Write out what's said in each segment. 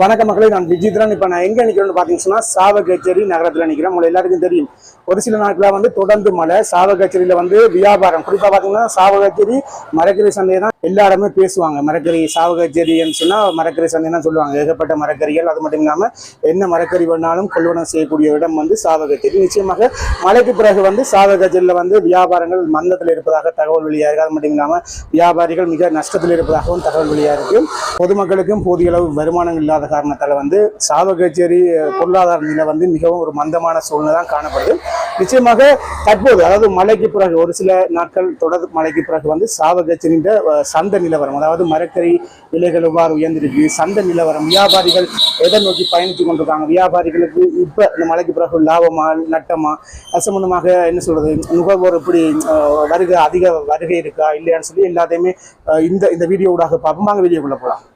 வணக்க மக்களே நான் விஜித்ரன். இப்போ நான் எங்கே நிற்கிறேன்னு பார்த்தீங்கன்னா சாவகச்சேரி நகரத்தில் நிற்கிறேன் உங்களுக்கு எல்லாருக்கும் தெரியும். ஒரு சில நாட்களாக வந்து தொடர்ந்து மழை. சாவகச்சேரியில் வந்து வியாபாரம். குறிப்பாக பார்த்தீங்கன்னா சாவகச்சேரி மரக்கறி சந்தை தான் எல்லா இடமே பேசுவாங்க. மரக்கறி சாவகச்சேரின்னு சொன்னால் மரக்கறி சந்தை தான் சொல்லுவாங்க. ஏகப்பட்ட மரக்கறிகள். அது மட்டும் இல்லாமல் என்ன மரக்கறி வேணாலும் கொள்வனம் செய்யக்கூடிய இடம் வந்து சாவகச்சேரி. நிச்சயமாக மழைக்கு பிறகு வந்து சாவகச்சேரியில் வந்து வியாபாரங்கள் மந்தத்தில் இருப்பதாக தகவல் வெளியாக இருக்குது அது மட்டும் இல்லாமல் வியாபாரிகள் மிக நஷ்டத்தில் இருப்பதாகவும் தகவல் வெளியாக இருக்கு. பொதுமக்களுக்கும் போதிய அளவு வருமானம் இல்லாத காரணத்தால் வந்து சாவகச்சேரி பொருளாதார நிலை வந்து மிகவும் ஒரு மந்தமான சூழ்நிலை தான் காணப்படுது. நிச்சயமாக தற்போது அதாவது மழைக்கு பிறகு ஒரு சில நாட்கள் தொடர் மழைக்கு பிறகு வந்து சாவகச்சேரின்ற சந்தை நிலவரம் அதாவது மரக்கறி விலைகள் எவ்வாறு உயர்ந்திருக்கு சந்தை நிலவரம் வியாபாரிகள் எதை நோக்கி பயணித்து கொண்டிருக்காங்க வியாபாரிகளுக்கு இப்போ இந்த மழைக்கு பிறகு லாபமா நட்டமா அது சம்பந்தமாக என்ன சொல்றது நுகர்வோர் எப்படி வருகை அதிக வருகை இருக்கா இல்லையான்னு சொல்லி எல்லாத்தையுமே இந்த இந்த வீடியோ ஊடாக பார்ப்போம். வாங்க வீடியோக்குள்ளே போகலாம்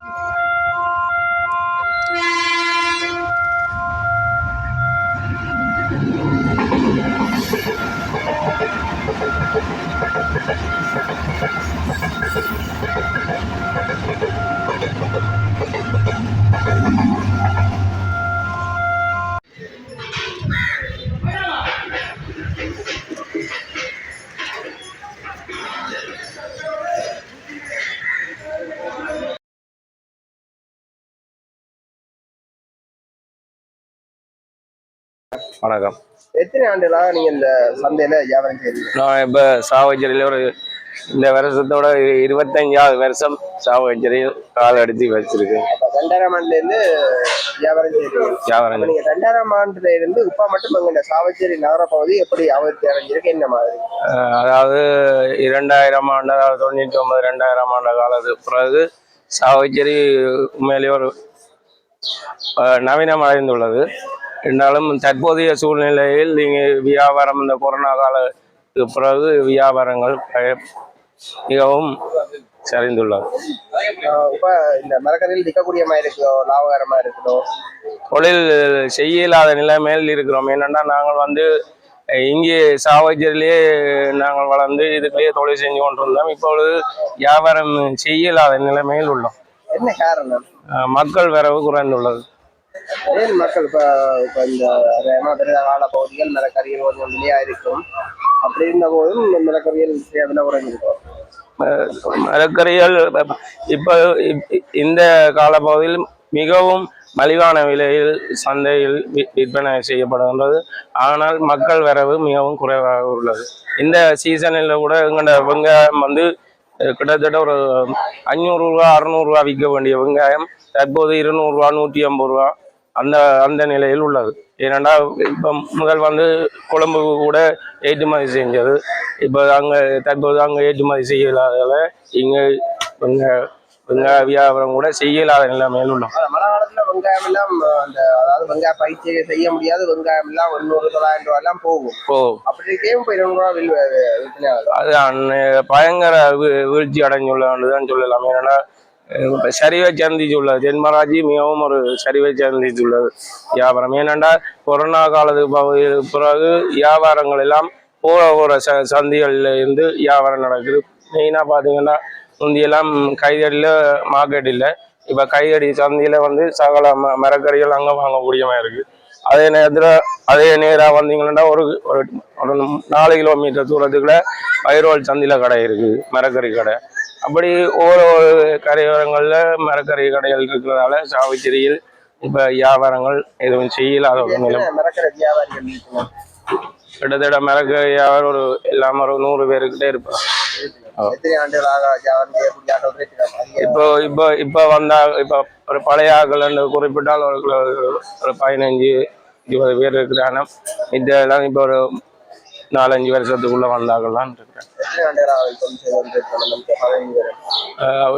வணக்கம். எத்தனை ஆண்டுகளா நீங்க இந்த சந்தையில வியாபாரம் செய்றீங்க? நான் இப்போ சாவகச்சேரியில் ஒரு இந்த வருஷத்தோட இருபத்தஞ்சாவது வருஷம் சாவகச்சேரியில் கால் அடித்து வச்சிருக்கேன். ரெண்டாயிரம் ஆண்டுல இருந்து வியாபாரம் செய்றீங்க. வியாபாரம் அப்ப நீங்க ரெண்டாயிரம் ஆண்டுல இருந்து இப்ப மட்டும் இந்த சாவச்சேரி நகர பகுதி எப்படி அபிவிருத்தி அடைஞ்சிருக்கு என்ன மாதிரி? அதாவது இரண்டாயிரம் ஆண்டு அதாவது தொண்ணூற்றி ஒன்பது ரெண்டாயிரம் ஆண்டு காலத்துக்கு பிறகு சாவகச்சேரி உண்மையிலேயே ஒரு நவீனம் அடைந்துள்ளது இருந்தாலும் தற்போதைய சூழ்நிலையில் நீங்கள் வியாபாரம் இந்த கொரோனா காலத்துக்கு பிறகு வியாபாரங்கள் மிகவும் சரிந்துள்ளது. இப்ப இந்த மரக்கரையில் விற்கக்கூடிய மாதிரி இருக்குதோ லாபகரமா இருக்குதோ தொழில் செய்ய இல்லாத நிலைமையில் இருக்கிறோம். என்னென்னா நாங்கள் வந்து இங்கே சாவச்சேரியிலேயே நாங்கள் வளர்ந்து இதுக்குள்ளேயே தொழில் செஞ்சு கொண்டிருந்தோம். இப்பொழுது வியாபாரம் செய்ய இல்லாத நிலைமையில் உள்ளோம். என்ன காரணம்? மக்கள் வரவு குறைந்துள்ளது. ஏன் மக்கள் இப்போ இப்போ இந்த ஏமா கால பகுதிகள் மரக்கறிகள் கொஞ்சம் விலையாக இருக்கும்? அப்படி இருந்த போதும் இந்த விலை குறைஞ்சிருக்கும். மரக்கறிகள் இப்போ இந்த காலப்பகுதியில் மிகவும் மலிவான விலையில் சந்தையில் விற்பனை செய்யப்படுகின்றது. ஆனால் மக்கள் வரவு மிகவும் குறைவாக உள்ளது. இந்த சீசனில் கூட எங்களோட வெங்காயம் வந்து கிட்டத்தட்ட ஒரு அஞ்சூறு ரூபா அறுநூறுவா விற்க வேண்டிய வெங்காயம் தற்போது இருநூறுவா நூற்றி ஐம்பது ரூபா. அந்த அந்த நிலையில் உள்ளது. ஏனெண்டா இப்போ முதல் வந்து கொழம்பு கூட ஏற்றுமதி செஞ்சது. இப்போ அங்கே தற்போது அங்கே ஏற்றுமதி செய்யலாதால இங்கே வெங்காய வெங்காய வியாபாரம் கூட செய்யலாத நிலைமையில் உள்ளோம். மழை காலத்துல வெங்காயம் எல்லாம் அந்த அதாவது வெங்காய பயிற்சி செய்ய முடியாது. வெங்காயம் எல்லாம் ஒன்னூறு தொள்ளாயிரம் ரூபாய் எல்லாம் போகும். ஓ அப்படி இருநூறு ரூபா அது பயங்கர வீழ்ச்சி அடைஞ்சுள்ளது தான் சொல்லலாம். ஏன்னா சரிவை சந்திச்சுள்ளது தென்மராட்சி மிகவும் ஒரு சரிவை சந்திச்சுள்ளது வியாபாரம். ஏனென்றால் கொரோனா காலத்துக்கு பகுதி- பிறகு வியாபாரங்கள் எல்லாம் போற போகிற ச சந்திகளில் இருந்து வியாபாரம் நடக்குது. மெயினாக பார்த்தீங்கன்னா முந்தியெல்லாம் கைதடியில் மார்க்கெட் இல்லை. இப்போ கைதடி சந்தியில் வந்து சகல ம மரக்கறிகள் அங்கே வாங்கக்கூடியமாக இருக்குது அதே நேரத்தில் அதே நேராக வந்தீங்கன்னா ஒரு ஒரு நாலு கிலோமீட்டர் தூரத்துக்குள்ள பைரோல் சந்தியில் கடை இருக்குது மரக்கறி கடை. அப்படி ஒவ்வொரு கரையோரங்களில் மரக்கறி கடைகள் இருக்கிறதால சாவச்சேரியில் இப்போ வியாபாரங்கள் எதுவும் செய்யலாத ஒரு நிலை எத்தனை மரக்கரை வியாபாரிகள் இருக்கணும் கிட்டத்தட்ட மரக்கறி வியாபாரம் ஒரு எல்லாம் ஒரு நூறு பேருக்கிட்டே இருப்பாங்க இப்போ இப்போ இப்போ வந்தா இப்போ ஒரு பழைய ஆட்கள் என்று குறிப்பிட்டால் ஒரு ஒரு பதினஞ்சு இருபது பேர் இருக்கிறாங்க. இதெல்லாம் இப்போ ஒரு நாலஞ்சு வருஷத்துக்குள்ள வந்தாங்களான் இருக்கிறேன்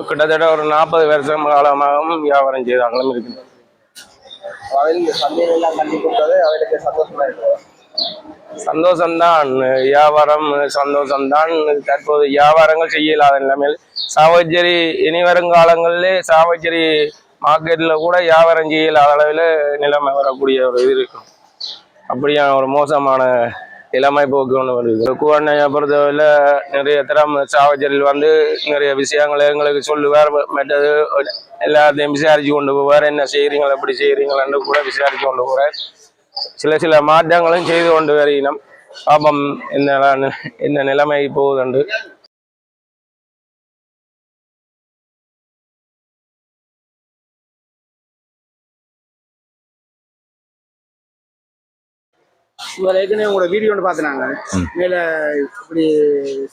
கிட்டத்தட்ட ஒரு நாற்பது வருஷம் காலமாகவும் வியாபாரம் செய்தாங்களும் இருக்குது கொடுத்தது இருக்கும் சந்தோஷம்தான் வியாபாரம் சந்தோஷம்தான். தற்போது வியாபாரங்கள் செய்ய இல்லாத நிலைமையில் சாவச்சேரி இனி வரும் காலங்களிலே சாவச்சேரி மார்க்கெட்டில் கூட வியாபாரம் செய்ய இல்லாத அளவில் நிலைமை வரக்கூடிய ஒரு இது இருக்கும். அப்படியான ஒரு மோசமான இளமை போக்கு ஒன்று வருது. குவண்ணையை பொறுத்தவரையில் நிறைய திறம் சாவச்சேரியில் வந்து நிறைய விஷயங்களை எங்களுக்கு சொல்லுவார். மற்றது எல்லாத்தையும் விசாரிச்சு கொண்டு போவார். என்ன செய்கிறீங்களா எப்படி செய்கிறீங்களான்னு கூட விசாரிச்சு கொண்டு போவார். சில சில மாற்றங்களும் செய்து கொண்டு வருகிறோம். பாபம் என்ன என்ன நிலைமை போகுதுண்டு இவர் ஏற்கனவே உங்களோட வீடியோ ஒன்று பார்த்துனாங்க. மேல இப்படி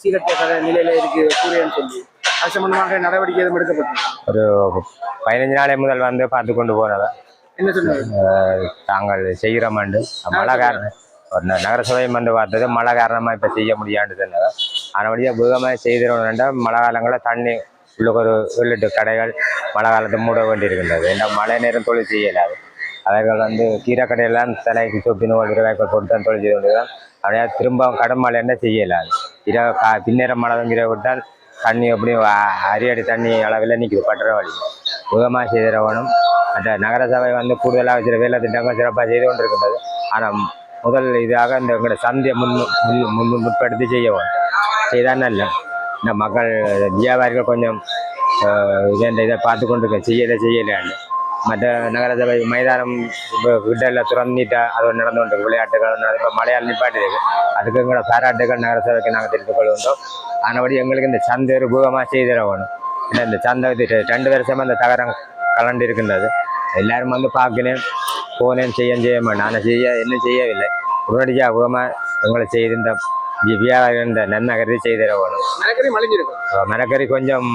சீரட்ட கடை நிலையில இருக்கு சூரியன் சொல்லி. அது சம்பந்தமாக நடவடிக்கை எதுவும் எடுக்கப்பட்டது ஒரு பதினஞ்சு நாளை முதல் வந்து பார்த்து கொண்டு போனதை. என்ன சொன்னாங்க தாங்கள் செய்கிறோமாண்டு மழை காரணம். ஒரு ந- நகரசபையும் வந்து பார்த்தது மழை காரணமாக இப்போ செய்ய முடியாண்டு சொன்னது அதனபடியாக வேகமாக செய்திடணும்னா மழை காலங்களில் தண்ணி உள்ள ஒரு உள்ளிட்டு கடைகள் மழை காலத்தை மூட வேண்டியிருக்கின்றது. ஏன்னா மழை நேரம் தொழில் செய்யலாது அவர்கள் வந்து கீரை கடையெல்லாம் தலைக்கு சொப்பின்னு ஒரு இருவாய்கள் போட்டு தான் தொழில் செய்து கொண்டிருக்கிறோம் அப்படியே திரும்ப கடன் மழை என்ன செய்யலாது இரவு கா பின்னேரம் மழை கீரை விட்டால் தண்ணி எப்படியும் அரியடி தண்ணி அளவில் நிற்கிது பட்டுற வழி. வேகமாக செய்திடணும் மற்ற நகரசபை வந்து கூடுதலாக சில வேலை திட்டங்கள் சிறப்பாக செய்து கொண்டிருக்கின்றது. ஆனால் முதல் இதாக இந்த எங்களோட சந்தையை முன் முன் முற்படுத்தி செய்யவும் செய்தால் நல்ல இந்த மக்கள் வியாபாரிகள் கொஞ்சம் இதை இதை பார்த்து கொண்டு இருக்க செய்யலை செய்யலைன்னு மற்ற நகரசபை மைதானம் இப்போ விடல திறந்துட்டா அது நடந்து கொண்டு விளையாட்டுகள் இப்போ மலையாள நிப்பாட்டி இருக்கு அதுக்கு எங்களோட பாராட்டுகள் நகரசபைக்கு நாங்கள் தெரிந்து கொள்கின்றோம். ஆனபடி எங்களுக்கு இந்த சந்தை ஒரு பூகமாக செய்திட வேணும் இல்லை இந்த சந்தை ரெண்டு வருஷமாக இந்த தகரம் கலண்டு இருக்கின்றது. எல்லாரும் வந்து பார்க்கினேன் போனேன் செய்ய செய்ய மாட்டேன் ஆனால் செய்ய என்ன செய்யவில்லை. உடனடியாக பூகமாக எங்களை செய்து இந்த வி- வியாபாரம் இந்த நன்மை கருதி செய்திட வேணும் மரக்கறி கொஞ்சம்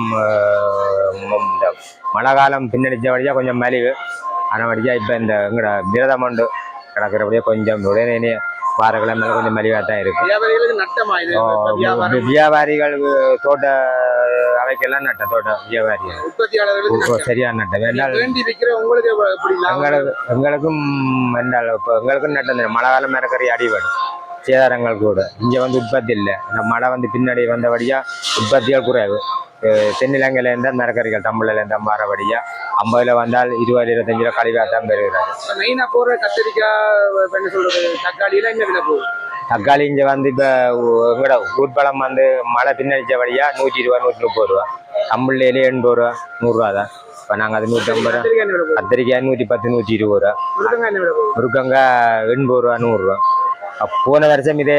இந்த மழை காலம் பின்னடிச்ச வழியாக கொஞ்சம் மலிவு. ஆனால் வழியாக இப்போ இந்த எங்களோட விரதம் உண்டு கிடக்கிறபடியே கொஞ்சம் உடனே வாரக்கிழமை கொஞ்சம் மலிவாக தான் இருக்கு. வியாபாரிகள் தோட்ட அவைக்கெல்லாம் நட்ட தோட்டம் வியாபாரிகள். சரியான நட்டம்? எங்களுக்கு எங்களுக்கும் என்றால் இப்போ எங்களுக்கும் நட்டம். மழை காலம் மரக்கறி அடிபடும். சேதாரங்கள் கூட. இங்கே வந்து உற்பத்தி இல்லை. இந்த மழை வந்து பின்னாடி வந்தபடியாக உற்பத்திகள் குறைவு. அஹ் தென்னிலங்கையில இருந்தால் மரக்கறிகள் தமிழில் இருந்தால் மாறபடியாக ஐம்பதுல வந்தால் இருபது இருபத்தஞ்சு ரூபா கழிவாக தான் பெறுகிறாரு இப்ப மெயினா போடுற கத்திரிக்காய் என்ன தக்காளி எல்லாம் என்ன விலை போகுது? தக்காளி இங்கே வந்து இப்போ எங்களோட ஊர்பழம் வந்து மழை பின்னடிச்சபடியாக நூற்றி இருபது நூற்றி முப்பது ரூபா. தமிழ்லேயே எண்பது ரூபா நூறுரூவா தான். இப்போ நாங்கள் அது நூற்றம்பது ரூபா. கத்திரிக்காய் நூற்றி பத்து நூற்றி இருபது ரூபா. முருங்கங்காய் எண்பது ரூபா நூறுரூவா போன வருஷம் இதே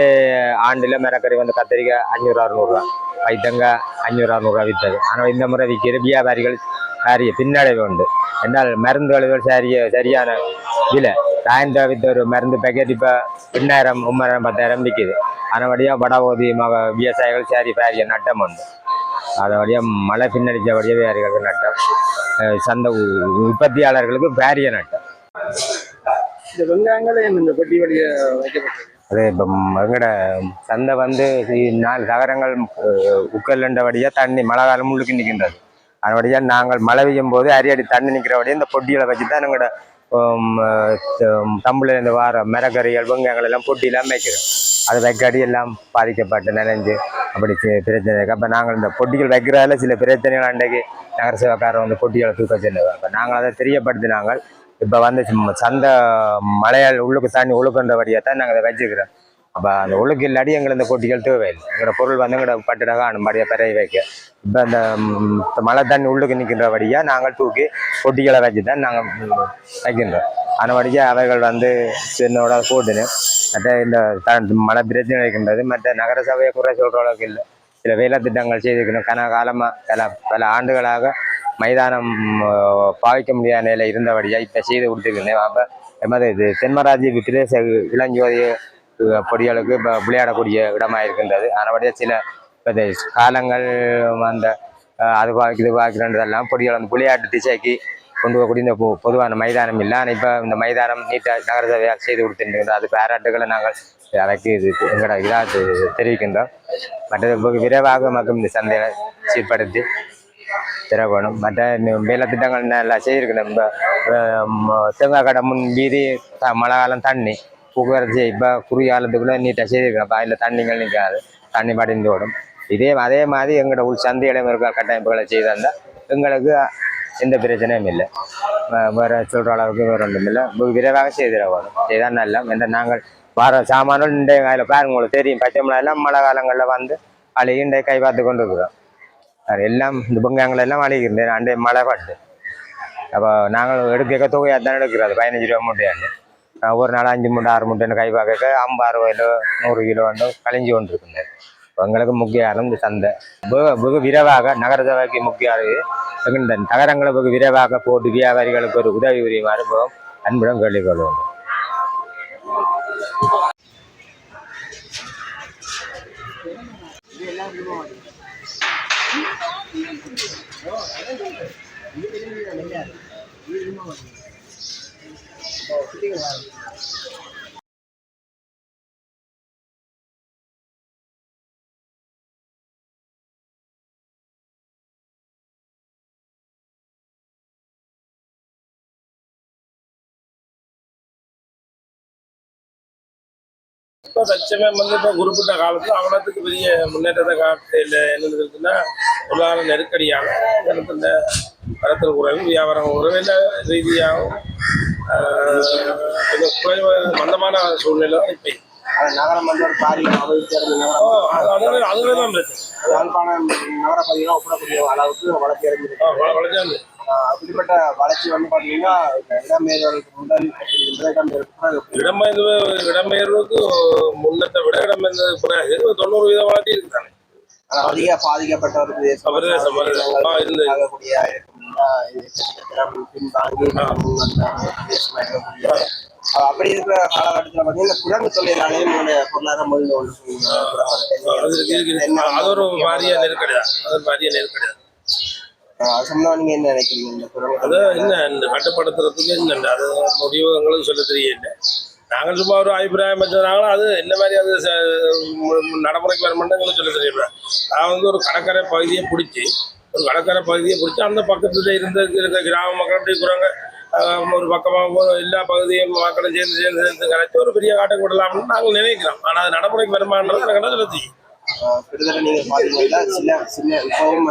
ஆண்டில் மிரக்கறி வந்து கத்திரிக்காய் அஞ்சூறு அறுநூறுவா வைத்தங்காய் அஞ்சூறு அறுநூறுவா விற்றது ஆனால் இந்த முறை விற்கிற வியாபாரிகள் சாரிய பின்னடைவு உண்டு. என்னால் மருந்து அளவுகள் சரிய சரியான விலை. சாயந்தரம் வித்த ஒரு மருந்து பேக்கெட் இப்போ எண்ணாயிரம் மும்மாயிரம் பத்தாயிரம் விற்கிது. அதனபடியாக வடபோதி மக விவசாயிகள் சரி பாரிய நட்டம் உண்டு. அதை வழியாக மழை பின்னடித்தபடியாக வியாபாரிகளுக்கு நட்டம். சந்தை உற்பத்தியாளர்களுக்கு பாரிய நட்டம். இந்த வெங்காயங்கள் இந்த பெட்டி வைக்கப்பட்டிருக்கு. அது இப்போ எங்கட சந்தை வந்து நாலு சகரங்கள் உக்கல்லண்டபடியாக தண்ணி மழை காலம் முள்ளுக்கு நிற்கின்றது அதபடியாக நாங்கள் மழை பெய்யும் போது அரியடி தண்ணி நிற்கிறபடியாக இந்த பொட்டிகளை வச்சு தான் எங்களோட தம்பில் இந்த வார மிரக்கறிகள் வெங்காயங்கள் எல்லாம் பொட்டியெல்லாம் வைக்கிறோம் அது வைக்காடி எல்லாம் பாதிக்கப்பட்டு நினைஞ்சு அப்படி பிரச்சனை அப்போ நாங்கள் இந்த பொட்டிகள் வைக்கிறதால சில பிரச்சனைகள் அன்றைக்கு நகரசேவைக்காரர் வந்து பொட்டிகளை தூக்க செல்லுவோம் அப்போ நாங்கள் அதை தெரியப்படுத்தினாங்க இப்போ வந்து சந்தை மழையால் உள்ளுக்கு தண்ணி உழுக்குன்றபடியாக தான் நாங்கள் அதை வச்சுக்கிறோம். அப்போ அந்த ஒழுக்கு இல்லாடி எங்களை இந்த பொட்டிகள் தேவையில்லை. எங்களோட பொருள் வந்து எங்களோட பட்டுடாக அனுமதியாக பெரிய வைக்க. இப்போ அந்த மழை தண்ணி உள்ளுக்கு நிற்கின்ற வழியாக நாங்கள் தூக்கி பொட்டிகளை வச்சு தான் நாங்கள் வைக்கின்றோம். அதனபடியாக அவைகள் வந்து சின்னோட போட்டுன்னு மற்ற இந்த மழை பிரச்சனை இருக்கின்றது மற்ற நகரசபையை குறை சொல்கிற அளவுக்கு இல்லை. சில வேலை திட்டங்கள் செய்திருக்கணும். கன காலமாக பல பல ஆண்டுகளாக மைதானம் பாவிக்க முடியாத நிலையில் இருந்தபடியாக இப்போ செய்து கொடுத்துருக்கேன் அப்போ எமது இது தென்மராஜி பிரதேச இளஞ்சோதி பொடிகளுக்கு இப்போ விளையாடக்கூடிய இடமாக இருக்கின்றது. அதனபடியாக சில இப்போ காலங்கள் அந்த அது பாக்கி இது பாக்கிறன்றதெல்லாம் பொடிகள் அந்த விளையாட்டு திசைக்கு கொண்டு போகக்கூடிய இந்த பொ- பொதுவான மைதானம் இல்லை. ஆனால் இப்போ இந்த மைதானம் நீட்டாக நகர சபையாக செய்து கொடுத்துருக்கின்றோம் அது பாராட்டுகளை நாங்கள் அதற்கு இது எங்களோட இதாக தெரிவிக்கின்றோம். மற்றது விரைவாக மக்கள் இந்த சந்தையை சீர்படுத்தி திறக்கணும் மற்ற வேலை திட்டங்கள் நல்லா செய்திருக்கணும். இப்போ தேங்காய் கடை முன் வீதி த- மழை காலம் தண்ணி போக்குவரத்து இப்போ குறுகிய காலத்துக்குள்ளே நீட்டாக செய்திருக்கணும். அப்போ அதில் தண்ணிகள் நிற்காது. தண்ணி படிந்து ஓடும். இதே அதே மாதிரி எங்களோட உள் சந்தையிடம் இருக்க கட்டமைப்புகளை செய்திருந்தால் எங்களுக்கு எந்த பிரச்சனையும் இல்லை. வேறு சொல்கிற அளவுக்கு வேறு ஒன்றும் இல்லை. விரைவாக செய்திடணும் செய்தால் நல்லா எந்த நாங்கள் வர சாமானும் இன்றைய அதில் பாருங்க உங்களுக்கு தெரியும். பச்சை மிளகாய் எல்லாம் மழை காலங்களில் வந்து அழகி இன்றைய கை பார்த்து கொண்டு இருக்கிறோம் எல்லாம் இந்த பொங்காங்கள் எல்லாம் அழுகிருந்தேன் அண்டே மழை பாட்டு அப்போ நாங்கள் எடுக்க தொகையாக தான் எடுக்கிறது பதினஞ்சு ரூபா மூட்டையாண்டு நான் ஒரு நாள் அஞ்சு மூட்டை ஆறு மூட்டைன்னு கை பார்க்க ஐம்பது அறுபது கிலோ நூறு கிலோ வந்து கழிஞ்சு கொண்டு இருக்குங்க எங்களுக்கு முக்கிய காரணம் இந்த சந்தை வெகு விரைவாக நகர சபைக்கு முக்கிய அறிவு இந்த நகரங்களை வெகு விரைவாக போட்டு வியாபாரிகளுக்கு ஒரு உதவி புரியுமாறு போகும் அன்புடன் சுத்திங்க இப்போ தச்சமயம் வந்து இப்போ குறிப்பிட்ட காலத்தில் அவ்வளோத்துக்கு பெரிய முன்னேற்றத்தை காட்ட இல்லை என்னது இருக்குன்னா பொருளாதார நெருக்கடியான இந்த வரத்தில் குறைவு வியாபாரம் குறைவு இல்லை ரீதியாகவும் குறைவு மந்தமான சூழ்நிலை தான் இப்போ ஆனா நகரம் வந்து ஒரு பாரிய அபிவிருத்தி அடைந்த ஓ நகரம் அது அதுவே தான் பிரச்சனை. யாழ்ப்பாணம் நகர பகுதியெல்லாம் ஒப்பிடக்கூடிய அளவுக்கு வளர்ச்சி அடைஞ்சிருக்கு. வளர்ச்சி அப்படிப்பட்ட வளர்ச்சி வந்து பாத்தீங்கன்னா இடம்பெயர்வதற்கு முதல் இடம்பெயர்வு இடம்பெயர்வு இடம்பெயர்வுக்கு முன்னத்தை விட இடம்பெயர்ந்தது பிறகு தொண்ணூறு வீத வளர்ச்சி இருக்குதானே அதிக பாதிக்கப்பட்ட ஒரு பிரதேசம், அந்த பிரதேசமா இருக்கக்கூடிய அப்படி இருக்கிற காலகட்டத்தில் பார்த்தீங்கன்னா குரங்கு தொழிலாளே பொருளாதாரம் முடிந்து கொண்டு அது ஒரு பாரிய நெருக்கடி தான் அது ஒரு பாரிய நெருக்கடி என்ன நினைக்கிறீங்க இந்த என்ன இந்த கட்டுப்படுத்துறதுக்கு என்ன அது முடிவு எங்களுக்கு சொல்ல தெரியல. நாங்கள் சும்மா ஒரு அபிப்பிராயம் வச்சதுனாலும் அது என்ன மாதிரி அது நடைமுறைக்கு வரமாட்டேன் எங்களுக்கு சொல்ல தெரியல. நான் வந்து ஒரு கடற்கரை பகுதியை பிடிச்சி ஒரு கடற்கரை பகுதியை பிடிச்சி அந்த பக்கத்துல இருந்த இருக்க கிராம மக்கள் அப்படி இருக்கிறாங்க. ஒரு பக்கமாக எல்லா பகுதியும் மக்களும் சேர்ந்து சேர்ந்து சேர்ந்து கரைச்சி ஒரு பெரிய காட்டை விடலாம்னு நாங்கள் நினைக்கிறோம். ஆனால் அது நடைமுறைக்கு வருமானது எனக்கு என்ன சொல்ல தெரியும் வந்து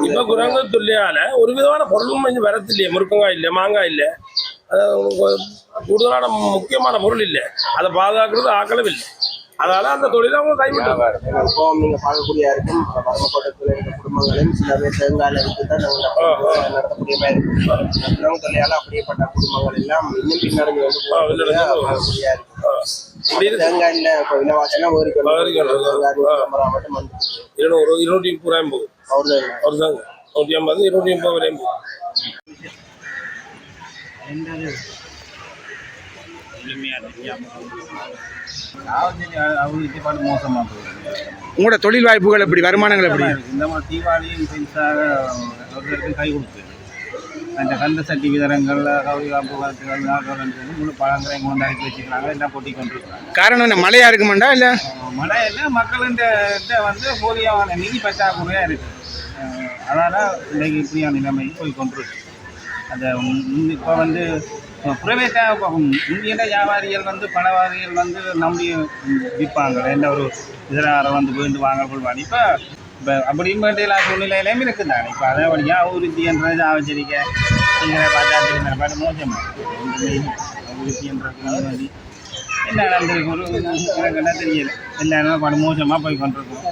இப்ப குரங்கு துல்லியால ஒரு விதமான பொருளும் கொஞ்சம் வரத்து இல்லையே முருக்கங்காய் இல்லை மாங்காய் இல்லை. கூடுதலான முக்கியமான பொருள் இல்லை. அதை பாதுகாக்கிறது ஆக்களும் இல்லை. அதனால அந்த தொழிலை அவங்க கைவிட்டாங்க இப்பவும் நீங்க பார்க்கக்கூடிய இருக்கும் வறுமைக்கோட்டத்தில் இருக்க குடும்பங்களையும் சில பேர் தேங்காயில் இருந்து தான் நாங்கள் நடத்தக்கூடிய மாதிரி இருக்கும். குரங்கு தொழிலால அப்படியேப்பட்ட குடும்பங்கள் எல்லாம் இன்னும் பின்னடைஞ்சு வந்து ஆ, பின்னடைஞ்சு போகக்கூடிய பார்க்கக்கூடிய இருக்கும் இப்படி இருக்கு தேங்காயில் இப்போ ஒரு இருநூறு இருநூற்றி முப்பது ரூபாயும் போகுது அவர்கள் ஒரு தாங்க நூற்றி ஐம்பது இருநூற்றி முப்பது வரையும் போகுது அவங்களுக்கு பாட்டு மோசமாக போகுது உங்களோட தொழில் வாய்ப்புகள் எப்படி? வருமானங்கள் எப்படி? இந்த மாதிரி தீபாவளியும் கை கொடுக்குது அந்த கந்த சட்டி விதரங்கள் கௌரி காப்பு வளர்த்துகள் நாட்கள் முழு பழங்களை கொண்டு அடித்து வச்சுக்கிறாங்க எல்லாம் கொட்டி கொண்டிருக்கிறாங்க காரணம் என்ன? மழையா இருக்குமாண்டா இல்ல? மழையில் மக்கள்கிட்ட கிட்ட வந்து போதியமான நிதி பற்றாக்குறையாக இருக்குது அதனால் இன்றைக்கு இப்படியான நிலைமைக்கு போய் கொண்டிருக்கு. அந்த இப்போ வந்து ப்ரைவேட்டாக இப்போ இந்தியன் வியாபாரிகள் வந்து பணவாதிகள் வந்து நம்பி விற்பாங்க. எந்த ஒரு இதரார வந்து போயிட்டு வாங்க கொள்வாங்க. இப்போ இப்போ அப்படியும் சூழ்நிலையிலையும் இருக்குதான்? இப்போ அதே வழியாக அபிவிருத்தின்றது ஆவச்சரிக்கை நீங்களே பார்த்தா பாட்டு மோசமாக அபிவிருத்தின்றது என்ன நடந்திருக்கு? ஒரு எனக்கு என்ன தெரியல. எல்லாருமே பாட்டு மோசமாக போய் கொண்டிருக்கோம்.